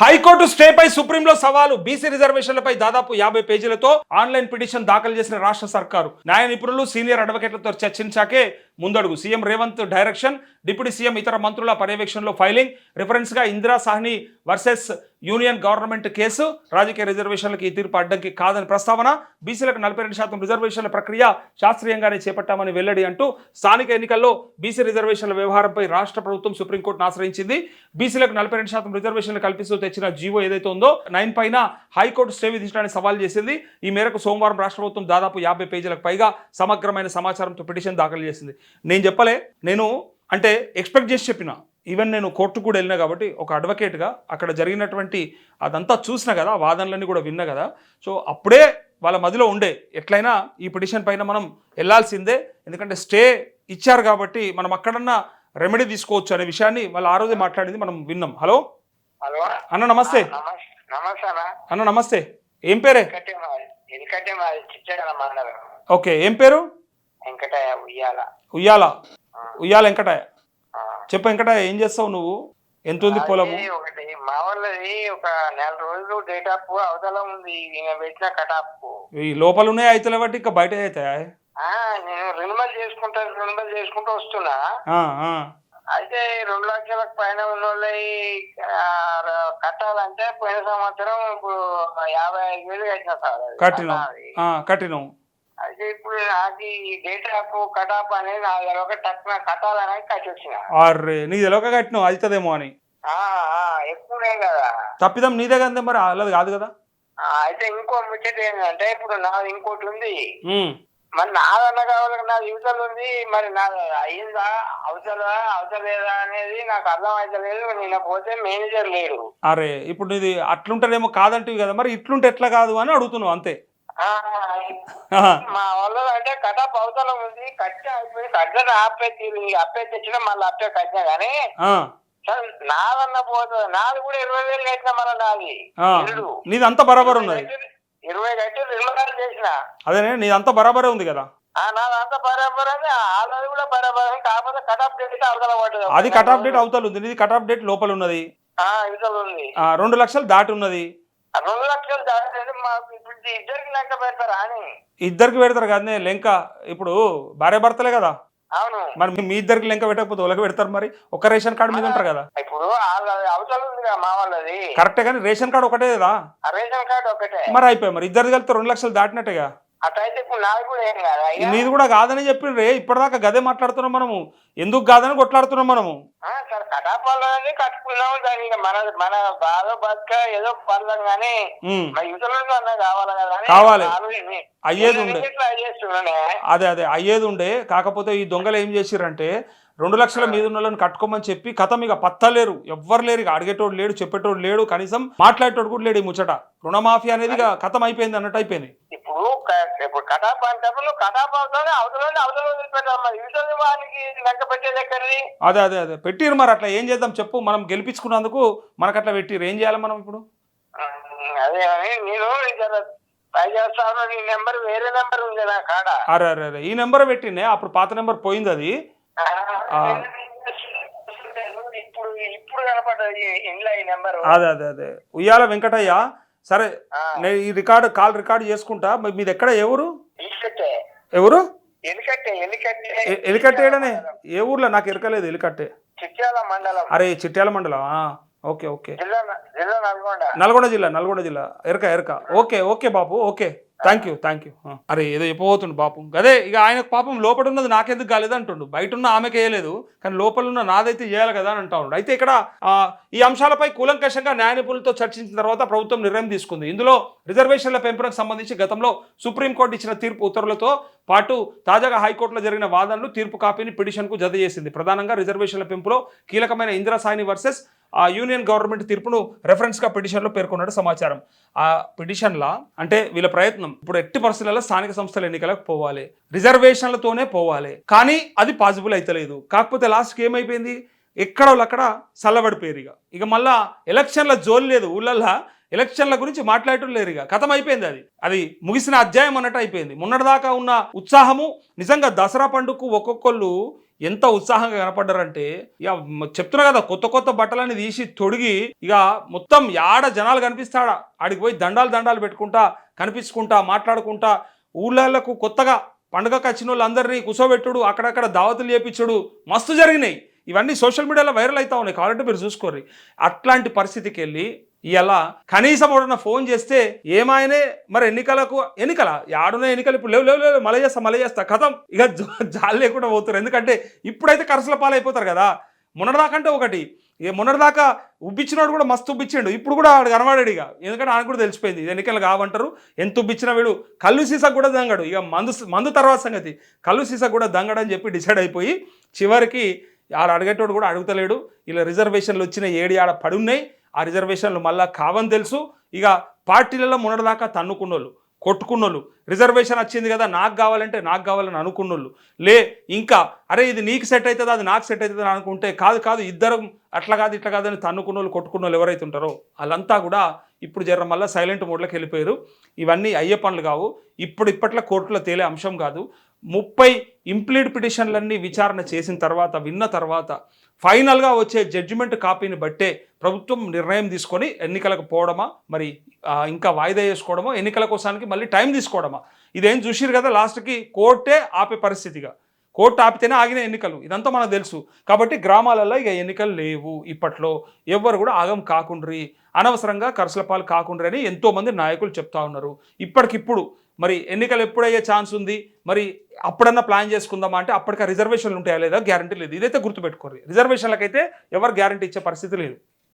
High court స్టేపై సుప్రీంలో సవాలు. BC రిజర్వేషన్లపై దాదాపు యాభై పేజీలతో ఆన్లైన్ పిటిషన్ దాఖలు చేసిన రాష్ట్ర సర్కారు. న్యాయ నిపుణులు సీనియర్ అడ్వకేట్లతో చర్చించాకే ముందడుగు. CM Revanth direction deputy CM ఇతర మంత్రుల పర్యవేక్షణలో filing. రిఫరెన్స్గా Indira Sawhney versus union government case. రాజకీయ రిజర్వేషన్లకు ఈ తీర్పు అడ్డంకి కాదని ప్రస్తావన. బీసీలకు నలభై రెండు శాతం రిజర్వేషన్ల ప్రక్రియ శాస్త్రీయంగానే చేపట్టామని వెల్లడి అంటూ స్థానిక ఎన్నికల్లో బీసీ రిజర్వేషన్ల వ్యవహారంపై రాష్ట్ర ప్రభుత్వం సుప్రీంకోర్టును ఆశ్రయించింది. బీసీలకు నలభై రెండు శాతం రిజర్వేషన్లు కల్పిస్తూ తెచ్చిన జీవో ఏదైతే ఉందో నైన్ పైన హైకోర్టు స్టే విధించడానికి సవాల్ చేసింది. ఈ మేరకు సోమవారం రాష్ట్ర ప్రభుత్వం దాదాపు యాభై పేజీలకు పైగా సమగ్రమైన సమాచారంతో పిటిషన్ దాఖలు చేసింది. నేను చెప్పలే నేను అంటే ఎక్స్పెక్ట్ చేసి చెప్పిన. ఈవెన్ నేను కోర్టుకు కూడా వెళ్ళినా కాబట్టి ఒక అడ్వకేట్గా అక్కడ జరిగినటువంటి అదంతా చూసిన కదా వాదనలన్నీ కూడా విన్నా కదా. సో అప్పుడే వాళ్ళ మదిలో ఉండే ఎట్లయినా ఈ పిటిషన్ పైన మనం వెళ్ళాల్సిందే. ఎందుకంటే స్టే ఇచ్చారు కాబట్టి మనం అక్కడన్నా రెమెడీ తీసుకోవచ్చు అనే విషయాన్ని వాళ్ళు ఆ రోజే మాట్లాడింది మనం విన్నాం. హలో హలో అన్న నమస్తే. అన్న నమస్తే. ఏం పేరే? ఓకే ఏం పేరు? వెంకటయ్య ఉయ్యాల. ఉయ్యాల. ఉయ్యాల వెంకటాయ ఆ. చెప్పు వెంకటాయ ఏం చేస్తావు నువ్వు? ఎంత ఉంది పొలము? అది ఒకటి. మా వాళ్ళది ఒక నెల రోజులు డేట్ ఆఫ్ అవతల ఉంది. ఈయన పెట్టిన కటాప్ ఈ లోపల ఉన్నాయి అయితే బట్టి ఇంకా బయట అవుతాయా ఆ నేను రెన్యువల్ చేసుకుంటా రెన్యువల్ చేసుకుంటూ వస్తున్నా. ఆ, ఆ. అయితే రెండు లక్షలకు పైన ఉన్న వాళ్ళవి ఆ, ర- కట్టాలంటే పోయిన సంవత్సరం ఇప్పుడు యాభై ఐదు వేలు కట్టిన సార్ అది. కట్టినాం అది. ఆ, కట్టినాం అయితే ఇప్పుడు డేట్ ఆఫ్ అనేది నా టక్కున కట్టాలని కట్టి వచ్చిన. నీ కట్టినావు? అవుతుందేమో అని. కదా. తప్పిదం నీదే కదా మరి అలాది కాదు కదా? అయితే ఇంకో ముచ్చట ఏంటంటే ఇప్పుడు నాది ఇంకోటి ఉంది. మరి నాదన్న కావాలి నా యువతలు ఉంది. మరి నా అయిందా? అవసర అవసరలేదా అనేది నాకు అర్థం అవుతలేదు నిన్న పోతే మేనేజర్ లేడు. అరే ఇప్పుడు నీది అట్లుంటేనేమో కాదంటివి కదా. మరి ఇట్లుంటే ఎట్లా కాదు అని అడుగుతున్నావు అంతే. మా వాళ్ళ అంటే కటాప్ అవతల ఉంది కట్టి అయిపోయి కట్టిన ఆపే అప్పే తెచ్చిన మళ్ళీ అప్పే కట్టినా కానీ నాదన్న పోతుంది. నాది కూడా ఇరవై వేలు కట్టిన మళ్ళీ నాది. నీది అంతా బరాబర్ ఉన్నది. ఇరవై కట్టి రెండు వేలు చేసిన. అదేనే నీది అంతా బరాబరే ఉంది కదా. ఆ నాదంతా బరాబర్ అని వాళ్ళది కూడా బరాబర్ కాకపోతే కటాప్ డేట్ అవతల పడ్డది. అది కట్ ఆఫ్ డేట్ అవతల ఉంది. నీది కట్ ఆఫ్ డేట్ లోపల ఉన్నది. రెండు లక్షలు దాటి ఉన్నది. రెండు లక్షలు దాటండి మాకు ఇప్పుడు ఇద్దరికి లెక్క పెడతారా అని. ఇద్దరికి పెడతారు కదా లెంక. ఇప్పుడు భార్య భర్తలే కదా. అవును. మరి మీ- ఇద్దరికి లెంక పెట్టకపోతే వాళ్ళకి పెడతారు మరి? ఒక రేషన్ కార్డు మీద ఉంటారు కదా. ఇప్పుడు ఉంది కదా మా వాళ్ళది. కరెక్టే కానీ రేషన్ కార్డు ఒకటే కదా. ఆ రేషన్ కార్డు ఒకటే. మరి అయిపోయి మరి. ఇద్దరు కలిపితే రెండు లక్షలు దాటినట్టుగా. అట్లయితే ఇప్పుడు నాది కూడా ఏం కాదు అయ్యా. నీది కూడా కాదని చెప్పి రే ఇప్పటిదాకా గదే మాట్లాడుతున్నాం మనము. ఎందుకు కాదని కొట్లాడుతున్నాం మనము. ఆ, సరే కటాపాలని కట్టుకున్నాము దాని ఇక మన మన బాధ బతుక ఏదో పర్లం కానీ మా యువతలో అన్న కావాలి కదా కావాలి. అయ్యేది ఉండే. అదే అదే అయ్యేది ఉండే. కాకపోతే ఈ దొంగలు ఏం చేసిర్రంటే రెండు లక్షల మీద ఉన్న కట్టుకోమని చెప్పి కథం ఇక పత్తలేరు. ఎవ్వరు లేరు ఇక అడిగేటోడు లేడు చెప్పేటోడు లేడు కనీసం మాట్లాడేటోడు కూడా లేడు ఈ ముచ్చట. రుణమాఫీ అనేది ఇక కథం అయిపోయింది అన్నట్టు అయిపోయింది ఇప్పుడు అవతల వదిలిపెట్టాలి మరి. పెట్టేది ఎక్కడిది? అదే అదే అదే. పెట్టిరు మరి అట్లా. ఏం చేద్దాం చెప్పు. మనం గెలిపించుకున్నందుకు మనకు అట్లా పెట్టిరు. ఏం చేయాలి మనం ఇప్పుడు? అదే నేను ట్రై చేస్తాను నీ నెంబర్ వేరే నెంబర్ ఉంది నా కాడ. అరే అరే అరే. ఈ నెంబర్ పెట్టినే అప్పుడు పాత నెంబర్ పోయింది అది. అదే అదే అదే. ఉయ్యాల వెంకటయ్య సరే నేను ఈ రికార్డు కాల్ రికార్డు చేసుకుంటా. మీది ఎక్కడ ఎవరు ఎవరు ఎలికట్టే. ఎలికట్టే ఎ- ఎలికట్టేడనే ఏ ఊర్లో? నాకు ఎరకలేదు ఎలికట్టే. అరే చిట్యాల మండలం. Okay okay. నల్గొండ. జిల్లా నల్గొండ జిల్లా. ఎరక ఎరక. Okay okay Bapu okay. Thank you thank you అరే ఏదో చెప్పబోతుండు పాపం. అదే ఇక ఆయన పాపం లోపల ఉన్నది నాకెందుకు కాలేదు అంటుండు బయట ఉన్న ఆమెకి వేయలేదు కానీ లోపల ఉన్న నాదైతే చేయాలి కదా అని అంటా అయితే ఇక్కడ ఈ అంశాలపై కూలంకషంగా న్యాయ నిపుణులతో చర్చించిన తర్వాత ప్రభుత్వం నిర్ణయం తీసుకుంది. ఇందులో రిజర్వేషన్ల పెంపునకు సంబంధించి గతంలో సుప్రీంకోర్టు ఇచ్చిన తీర్పు ఉత్తర్వులతో పాటు తాజాగా హైకోర్టులో జరిగిన వాదనలు తీర్పు కాపీని పిటిషన్కు జత చేసింది ప్రధానంగా రిజర్వేషన్ల పెంపులో కీలకమైన ఇందిరా సాయిని వర్సెస్ ఆ యూనియన్ గవర్నమెంట్ తీర్పును రెఫరెన్స్గా పిటిషన్లో పేర్కొన్నట్టు సమాచారం. ఆ పిటిషన్లా అంటే వీళ్ళ ప్రయత్నం ఇప్పుడు ఎట్టి పరిస్థితులలో స్థానిక సంస్థల ఎన్నికలకు పోవాలి. రిజర్వేషన్లతోనే పోవాలి. కానీ అది పాసిబుల్ అయితలేదు. కాకపోతే లాస్ట్కి ఏమైపోయింది? ఎక్కడో అక్కడ చల్లబడిపోయారు ఇక. ఇక మళ్ళా ఎలక్షన్ల జోలు లేదు ఊళ్ళల్లో. ఎలక్షన్ల గురించి మాట్లాడటం లేరు ఇక. కథం అయిపోయింది అది. అది ముగిసిన అధ్యాయం అన్నట్టు అయిపోయింది. మొన్నటిదాకా ఉన్న ఉత్సాహము నిజంగా దసరా పండుగకు ఒక్కొక్కళ్ళు ఎంత ఉత్సాహంగా కనపడ్డారంటే ఇక చెప్తున్నా కదా కొత్త కొత్త బట్టలని తీసి తొడిగి ఇక మొత్తం యాడ జనాలు కనిపిస్తాడా? ఆడికి పోయి దండాలు దండాలు పెట్టుకుంటా కనిపించుకుంటా మాట్లాడుకుంటా ఊళ్ళకు కొత్తగా పండుగకు వచ్చిన వాళ్ళందరినీ కూర్చోబెట్టుడు అక్కడక్కడ దావతులు చేపించుడు మస్తు జరిగినాయి. ఇవన్నీ సోషల్ మీడియాలో వైరల్ అవుతా ఉన్నాయి. కాబట్టి మీరు చూసుకోర్రి. అట్లాంటి పరిస్థితికి వెళ్ళి ఇలా కనీసం ఎవడన్నా ఫోన్ చేస్తే ఏమాయనే మరి ఎన్నికలకు ఎన్నికల? యాడున్న ఎన్నికలు ఇప్పుడు లేవు లేవు లేవు మళ్ళీ చేస్తా మళ్ళీ చేస్తా కథం. ఇక జాలి లేకుండా పోతారు. ఎందుకంటే ఇప్పుడైతే కరసల పాలైపోతారు కదా. మొన్నటిదాకంటే ఒకటి. ఇక మొన్నటిదాకా ఉబ్బిచ్చినోడు కూడా మస్తు ఉబ్బిచ్చిండు. ఇప్పుడు కూడా ఆడు కనబడాడు ఇక. ఎందుకంటే ఆయన కూడా తెలిసిపోయింది. ఇది ఎన్నికలు కావంటారు. ఎంత ఉబ్బిచ్చినా వీడు కళ్ళు సీసా కూడా దంగడు. ఇక మందు మందు తర్వాత సంగతి. కళ్ళు సీసా కూడా దంగడని చెప్పి డిసైడ్ అయిపోయి చివరికి ఆడ అడిగేటోడు కూడా అడుగుతలేడు. ఇలా రిజర్వేషన్లు వచ్చిన ఏడి ఆడ పడున్నాయి. ఆ రిజర్వేషన్లు మళ్ళా కావని తెలుసు. ఇక పార్టీలలో మొన్నటిదాకా తన్నుకున్నోళ్ళు కొట్టుకున్నోళ్ళు రిజర్వేషన్ వచ్చింది కదా నాకు కావాలంటే నాకు కావాలని అనుకున్నోళ్ళు. లే ఇంకా అరే ఇది నీకు సెట్ అవుతుంది అది నాకు సెట్ అవుతుంది అనుకుంటే కాదు కాదు ఇద్దరం అట్లా కాదు ఇట్లా కాదని తన్నుకున్నోళ్ళు కొట్టుకున్నోళ్ళు ఎవరైతే ఉంటారో వాళ్ళంతా కూడా ఇప్పుడు జర మళ్ళీ సైలెంట్ మోడ్లోకి వెళ్ళిపోయారు. ఇవన్నీ అయ్యే పనులు కావు. ఇప్పుడు ఇప్పట్లో కోర్టులో తేలే అంశం కాదు. ముప్పై ఇంప్లీడ్ పిటిషన్లన్నీ విచారణ చేసిన తర్వాత విన్న తర్వాత ఫైనల్గా వచ్చే జడ్జిమెంట్ కాపీని బట్టే ప్రభుత్వం నిర్ణయం తీసుకొని ఎన్నికలకు పోవడమా మరి ఇంకా వాయిదా వేసుకోవడమో ఎన్నికల కోసానికి మళ్ళీ టైం తీసుకోవడమా? ఇదేం చూసిరు కదా లాస్ట్కి? కోర్టే ఆపే పరిస్థితిగా. కోర్టు ఆపితేనే ఆగిన ఎన్నికలు. ఇదంతా మనకు తెలుసు. కాబట్టి గ్రామాలలో ఇక ఎన్నికలు లేవు ఇప్పట్లో. ఎవ్వరు కూడా ఆగం కాకుండ్రి. అనవసరంగా కరసలపాలు కాకుండ్రి అని ఎంతోమంది నాయకులు చెప్తా ఉన్నారు. ఇప్పటికిప్పుడు మరి ఎన్నికలు ఎప్పుడయ్యే ఛాన్స్ ఉంది? మరి అప్పుడన్నా ప్లాన్ చేసుకుందామా అంటే అప్పటికి రిజర్వేషన్లు ఉంటాయా లేదా? గ్యారంటీ లేదు. ఇదైతే గుర్తుపెట్టుకోరు రిజర్వేషన్లకైతే ఎవరు గ్యారంటీ ఇచ్చే పరిస్థితి లేదు.